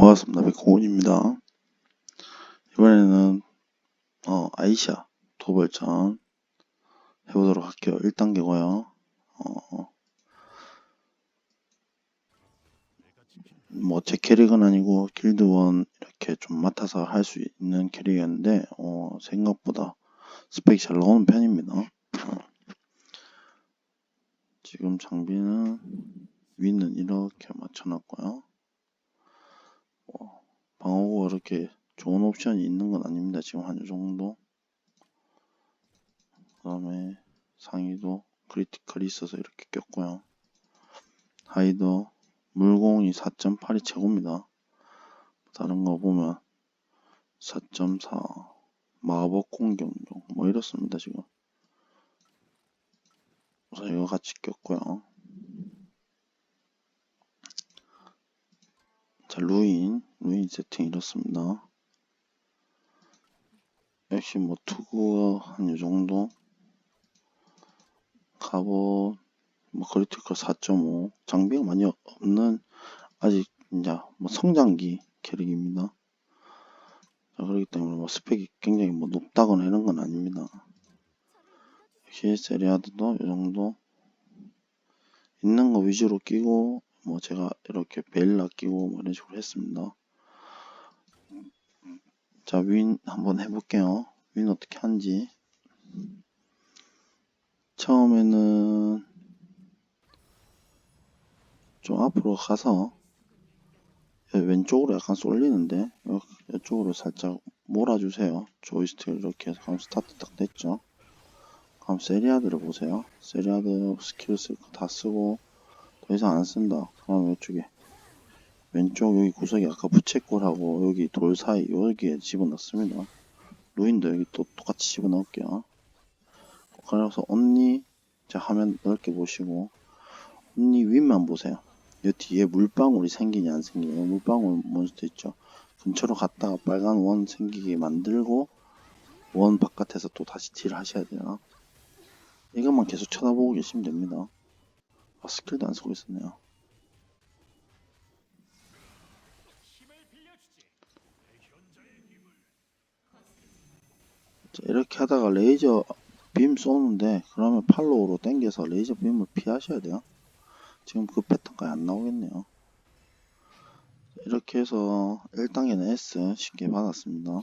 반갑습니다. 백호원입니다. 이번에는 어, 아이샤 도벌전 해보도록 할게요. 1단계고요. 어, 뭐제 캐릭은 아니고 길드원 이렇게 좀 맡아서 할 수 있는 캐릭이었는데 어, 생각보다 스펙이 잘 나오는 편입니다. 어, 지금 장비는 위는 이렇게 맞춰놨고요. 이렇게 좋은 옵션이 있는 건 아닙니다. 지금 한이 정도. 그 다음에 상의도 크리티컬이 있어서 이렇게 꼈고요. 하이더 물공이 4.8이 최고입니다. 다른 거 보면 4.4 마법 공격용 뭐 이렇습니다 지금. 우선 이거 같이 꼈고요. 자 루인 루인 세팅 이렇습니다. 역시 뭐 투구 한 요정도 갑옷 뭐 크리티컬 4.5 장비가 많이 없는 아직 이제 뭐 성장기 캐릭입니다. 자, 그렇기 때문에 뭐 스펙이 굉장히 뭐 높다거나 이런 건 아닙니다. 역시 세리아드도 이 정도 있는 거 위주로 끼고 뭐 제가 이렇게 베일라 끼고 뭐 이런 식으로 했습니다. 자, 윈 한번 해볼게요. 윈 어떻게 하는지. 처음에는 좀 앞으로 가서 왼쪽으로 약간 쏠리는데 요- 이쪽으로 살짝 몰아주세요. 조이스틱을 이렇게 해서 그럼 스타트 딱 됐죠. 그럼 세리아드를 보세요. 세리아드 스킬 쓸 거 다 쓰고 더 이상 안 쓴다. 그럼 이쪽에 왼쪽 여기 구석에 아까 부채꼴하고 여기 돌 사이 여기에 집어넣습니다. 루인도 여기 또 똑같이 집어넣을게요. 그래서 언니 자 화면 넓게 보시고 언니 윗만 보세요. 이 뒤에 물방울이 생기냐 안 생기냐 물방울 몬스터 있죠. 근처로 갔다가 빨간 원 생기게 만들고 원 바깥에서 또 다시 딜 하셔야 돼요. 이것만 계속 쳐다보고 계시면 됩니다. 아, 스킬도 안 쓰고 있었네요. 이렇게 하다가 레이저 빔 쏘는데 그러면 팔로우로 당겨서 레이저 빔을 피하셔야 돼요. 지금 그 패턴까지 안 나오겠네요. 이렇게 해서 1단계는 S 쉽게 받았습니다.